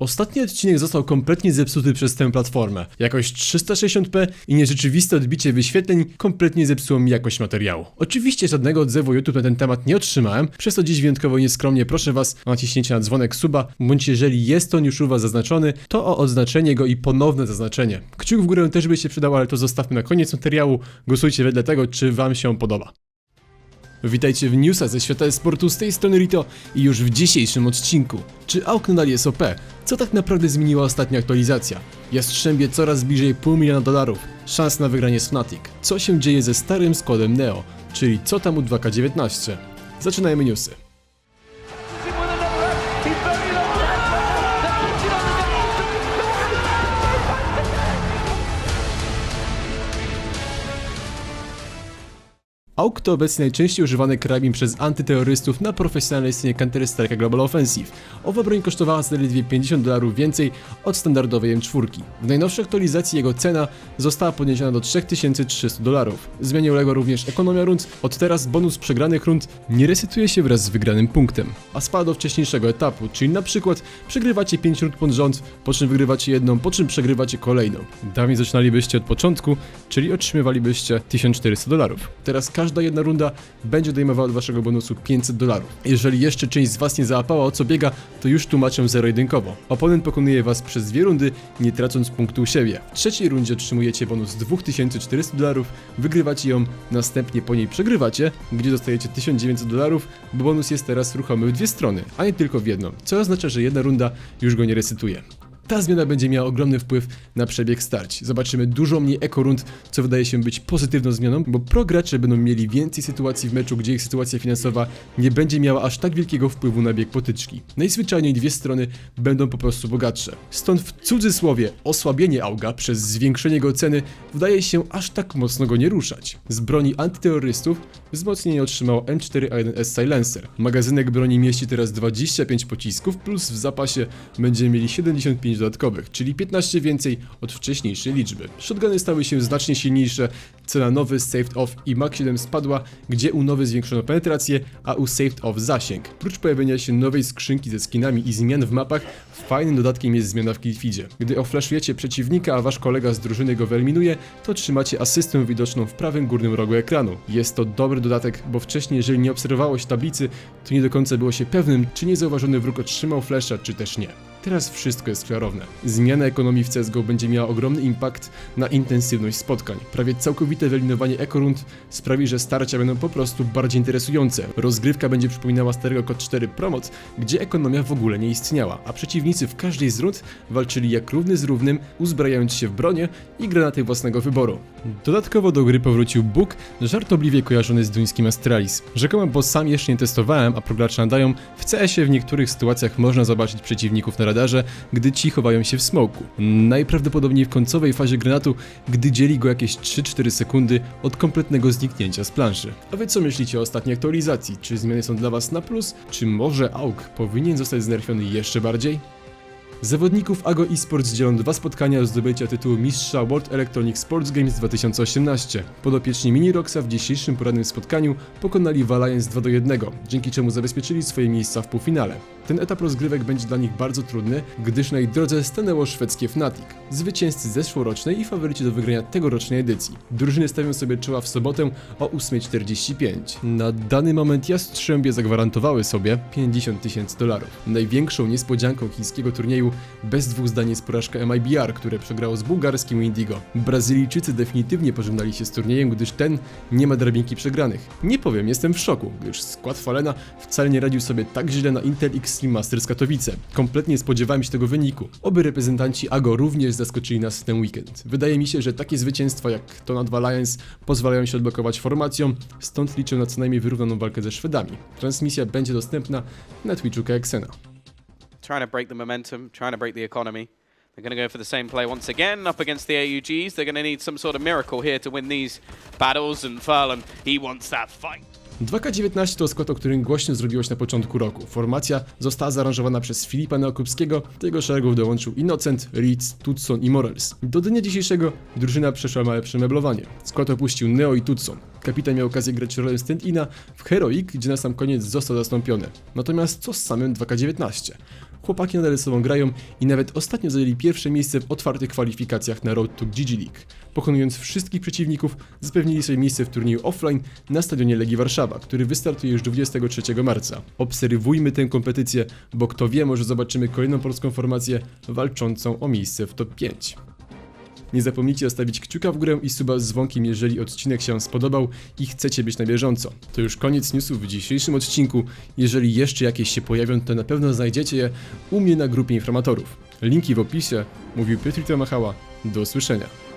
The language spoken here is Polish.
Ostatni odcinek został kompletnie zepsuty przez tę platformę. Jakość 360p i nierzeczywiste odbicie wyświetleń kompletnie zepsuło mi jakość materiału. Oczywiście żadnego odzewu YouTube na ten temat nie otrzymałem, przez to dziś wyjątkowo nieskromnie proszę was o naciśnięcie na dzwonek suba, bądź jeżeli jest on już u was zaznaczony, to o odznaczenie go i ponowne zaznaczenie. Kciuk w górę też by się przydał, ale to zostawmy na koniec materiału. Głosujcie wedle tego, czy wam się podoba. Witajcie w newsach ze świata sportu z tej strony Rito i już w dzisiejszym odcinku. Czy AUK nadal jest OP? Co tak naprawdę zmieniła ostatnia aktualizacja? Jastrzębie coraz bliżej pół miliona dolarów. Szans na wygranie z Fnatic. Co się dzieje ze starym składem Neo? Czyli co tam u 2K19? Zaczynajmy newsy. AUK to obecnie najczęściej używany karabin przez antyterrorystów na profesjonalnej scenie Counter-Strike Global Offensive. Owa broń kosztowała zaledwie 50 dolarów więcej od standardowej M4. W najnowszej aktualizacji jego cena została podniesiona do 3300 dolarów. Zmianie uległa również ekonomia rund, od teraz bonus przegranych rund nie resetuje się wraz z wygranym punktem, a spada do wcześniejszego etapu, czyli na przykład przegrywacie 5 rund pod rząd, po czym wygrywacie jedną, po czym przegrywacie kolejną. Dawniej zaczynalibyście od początku, czyli otrzymywalibyście 1400 dolarów. Teraz każda jedna runda będzie odejmowała od waszego bonusu 500 dolarów. Jeżeli jeszcze część z was nie załapała o co biega, to już tłumaczę zero-jedynkowo. Oponent pokonuje was przez dwie rundy, nie tracąc punktu u siebie. W trzeciej rundzie otrzymujecie bonus 2400 dolarów, wygrywacie ją, następnie po niej przegrywacie, gdzie dostajecie 1900 dolarów, bo bonus jest teraz ruchomy w dwie strony, a nie tylko w jedną, co oznacza, że jedna runda już go nie resetuje. Ta zmiana będzie miała ogromny wpływ na przebieg starć. Zobaczymy dużo mniej ekorund, co wydaje się być pozytywną zmianą, bo pro gracze będą mieli więcej sytuacji w meczu, gdzie ich sytuacja finansowa nie będzie miała aż tak wielkiego wpływu na bieg potyczki. Najzwyczajniej dwie strony będą po prostu bogatsze. Stąd w cudzysłowie osłabienie Auga przez zwiększenie jego ceny wydaje się aż tak mocno go nie ruszać. Z broni antyterrorystów wzmocnienie otrzymał M4A1S Silencer. Magazynek broni mieści teraz 25 pocisków, plus w zapasie będziemy mieli 75 dodatkowych, czyli 15 więcej od wcześniejszej liczby. Shotguny stały się znacznie silniejsze, cena nowy Saved Off i Mach 7 spadła, gdzie u nowy zwiększono penetrację, a u Saved Off zasięg. Prócz pojawienia się nowej skrzynki ze skinami i zmian w mapach, fajnym dodatkiem jest zmiana w Killfeedzie. Gdy oflaszujecie przeciwnika, a wasz kolega z drużyny go wyeliminuje, to trzymacie asystę widoczną w prawym górnym rogu ekranu. Jest to dobry dodatek, bo wcześniej jeżeli nie obserwowało tablicy, to nie do końca było się pewnym, czy niezauważony wróg otrzymał flasha, czy też nie. Teraz wszystko jest klarowne. Zmiana ekonomii w CSGO będzie miała ogromny impact na intensywność spotkań. Prawie całkowite wyeliminowanie ekorund sprawi, że starcia będą po prostu bardziej interesujące. Rozgrywka będzie przypominała starego COD 4 Promot, gdzie ekonomia w ogóle nie istniała, a przeciwnicy w każdej z rund walczyli jak równy z równym, uzbrajając się w bronię i granaty własnego wyboru. Dodatkowo do gry powrócił Bóg, żartobliwie kojarzony z duńskim Astralis. Rzekomo, bo sam jeszcze nie testowałem, a progracze nadają, w CS-ie w niektórych sytuacjach można zobaczyć przeciwników na radarze, gdy ci chowają się w smoku. Najprawdopodobniej w końcowej fazie granatu, gdy dzieli go jakieś 3-4 sekundy od kompletnego zniknięcia z planszy. A wy co myślicie o ostatniej aktualizacji? Czy zmiany są dla was na plus? Czy może AUG powinien zostać znerfiony jeszcze bardziej? Zawodników AGO eSports dzielą dwa spotkania do zdobycia tytułu mistrza World Electronic Sports Games 2018. Podopieczni Miniroxa w dzisiejszym porannym spotkaniu pokonali Valiance 2 do 1, dzięki czemu zabezpieczyli swoje miejsca w półfinale. Ten etap rozgrywek będzie dla nich bardzo trudny, gdyż na ich drodze stanęło szwedzkie Fnatic, zwycięzcy zeszłorocznej i faworyci do wygrania tegorocznej edycji. Drużyny stawią sobie czoła w sobotę o 8.45. Na dany moment Jastrzębie zagwarantowały sobie 50 tysięcy dolarów. Największą niespodzianką chińskiego turnieju bez dwóch zdań jest porażka MIBR, które przegrało z bułgarskim Indigo. Brazylijczycy definitywnie pożegnali się z turniejem, gdyż ten nie ma drabinki przegranych. Nie powiem, jestem w szoku, gdyż skład Falena wcale nie radził sobie tak źle na Intel Extreme Masters Katowice. Kompletnie nie spodziewałem się tego wyniku. Oby reprezentanci AGO również zaskoczyli nas w ten weekend. Wydaje mi się, że takie zwycięstwa jak to nad Alliance pozwalają się odblokować formacją, stąd liczę na co najmniej wyrównaną walkę ze Szwedami. Transmisja będzie dostępna na Twitchu KXN. Trying to break the momentum, trying to break the economy. They're going to go for the same play once again up against the AUGs. They're going to need some sort of miracle here to win these battles. And Furlan, he wants that fight. 2K19 to skład, o którym głośno zrobiłoś na początku roku. Formacja została zaaranżowana przez Filipa Neokupskiego, do jego szeregów dołączył Innocent, Leeds, Tutson i Morels. Do dnia dzisiejszego drużyna przeszła małe przemeblowanie. Skład opuścił Neo i Tutson. Kapitan miał okazję grać rolę stand-ina w Heroic, gdzie na sam koniec został zastąpiony. Natomiast co z samym 2K19? chłopaki nadal ze sobą grają i nawet ostatnio zajęli pierwsze miejsce w otwartych kwalifikacjach na Road to GG League. Pokonując wszystkich przeciwników, zapewnili sobie miejsce w turnieju offline na stadionie Legii Warszawa, który wystartuje już 23 marca. Obserwujmy tę kompetycję, bo kto wie, może zobaczymy kolejną polską formację walczącą o miejsce w top 5. Nie zapomnijcie zostawić kciuka w górę i suba z dzwonkiem, jeżeli odcinek się spodobał i chcecie być na bieżąco. To już koniec newsów w dzisiejszym odcinku. Jeżeli jeszcze jakieś się pojawią, to na pewno znajdziecie je u mnie na grupie informatorów. Linki w opisie. Mówił Piotr Tomachała. Do usłyszenia.